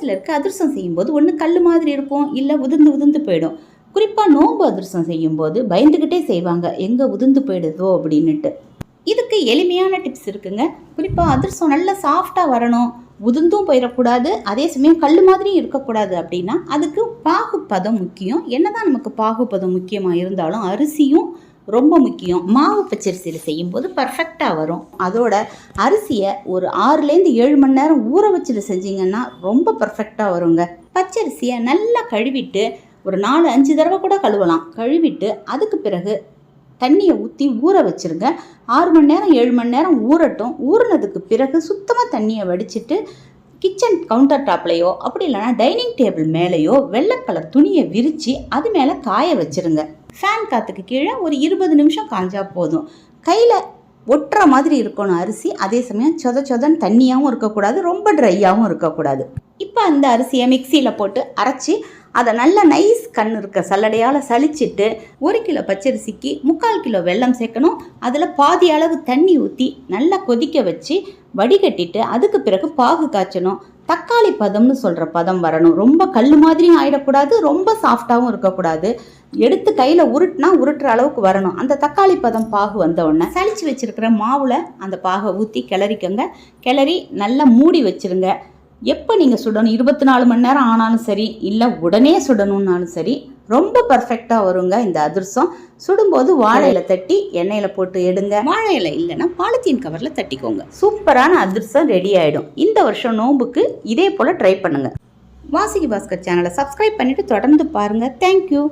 சிலருக்கு அதிர்சம் செய்யும்போது ஒன்று கல் மாதிரி இருக்கும் இல்லை உதிர்ந்து உதிர்ந்து போயிடும். குறிப்பாக நோன்பு அதிரசம் செய்யும்போது பயந்துக்கிட்டே செய்வாங்க எங்கே உதிர்ந்து போயிடுதோ அப்படின்னுட்டு. இதுக்கு எளிமையான டிப்ஸ் இருக்குங்க. குறிப்பாக அதிரசம் நல்லா சாஃப்டாக வரணும் உதிர்ந்தும் போயிடக்கூடாது அதே சமயம் கல் மாதிரியும் இருக்கக்கூடாது அப்படின்னா அதுக்கு பாகுப்பதம் முக்கியம். என்னதான் நமக்கு பாகுப்பதம் முக்கியமாக இருந்தாலும் அரிசியும் ரொம்ப முக்கியம். மாவு பச்சரிசியில் செய்யும்போது பர்ஃபெக்டாக வரும். அதோட அரிசியை ஒரு ஆறுலேருந்து ஏழு மணி நேரம் ஊற வச்சுட்டு செஞ்சீங்கன்னா ரொம்ப பர்ஃபெக்டாக வருங்க. பச்சரிசியை நல்லா கழுவிட்டு ஒரு நாலு அஞ்சு தடவை கூட கழுவலாம். கழுவிட்டு அதுக்கு பிறகு தண்ணியை ஊற்றி ஊற வச்சுருங்க. ஆறு மணி நேரம் ஏழு மணி நேரம் ஊறட்டும். ஊறினதுக்கு பிறகு சுத்தமாக தண்ணியை வடிச்சிட்டு கிச்சன் கவுண்டர் டாப்லேயோ அப்படி இல்லைன்னா டைனிங் டேபிள் மேலேயோ வெள்ளை கலர் துணியை விரித்து அது மேலே காய வச்சிருங்க. ஃபேன் காற்றுக்கு கீழே ஒரு இருபது நிமிஷம் காஞ்சா போதும். கையில் ஒட்டுற மாதிரி இருக்கணும் அரிசி. அதே சமயம் சொத சொதன்னு தண்ணியாகவும் இருக்கக்கூடாது. ரொம்ப ட்ரையாகவும் இருக்கக்கூடாது. இப்போ அந்த அரிசியை மிக்சியில் போட்டு அரைச்சி அதை நல்ல நைஸ் கண் இருக்க சல்லடையால் சளிச்சிட்டு ஒரு கிலோ பச்சரிசிக்கு முக்கால் கிலோ வெல்லம் சேர்க்கணும். அதில் பாதி அளவு தண்ணி ஊற்றி நல்லா கொதிக்க வச்சு வடிகட்டிட்டு அதுக்கு பிறகு பாகு காய்ச்சணும். தக்காளி பதம்னு சொல்கிற பதம் வரணும். ரொம்ப கல் மாதிரியும் ஆயிடக்கூடாது ரொம்ப சாஃப்டாகவும் இருக்கக்கூடாது. எடுத்து கையில் உருட்டினா உருட்டுற அளவுக்கு வரணும். அந்த தக்காளி பதம் பாகு வந்த உடனே சளிச்சு வச்சுருக்கிற மாவில் அந்த பாகை ஊற்றி கிளறிக்கோங்க. கிளறி நல்லா மூடி வச்சிருங்க. எப்போ நீங்கள் சுடணும்? இருபத்தி நாலு மணி நேரம் ஆனாலும் சரி இல்லை உடனே சுடணும்னாலும் சரி ரொம்ப பர்ஃபெக்டாக வருங்க இந்த அதிரசம். சுடும்போது வாழையில தட்டி எண்ணெயில் போட்டு எடுங்க. வாழை இலை இல்லைன்னா பாலித்தீன் கவரில் தட்டிக்கோங்க. சூப்பரான அதிரசம் ரெடி ஆகிடும் இந்த வருஷம் நோம்புக்கு இதே போல் ட்ரை பண்ணுங்கள் வாசிகி பாஸ்கர் சேனலை சப்ஸ்கிரைப் பண்ணிவிட்டு தொடர்ந்து பாருங்கள் தேங்க்யூ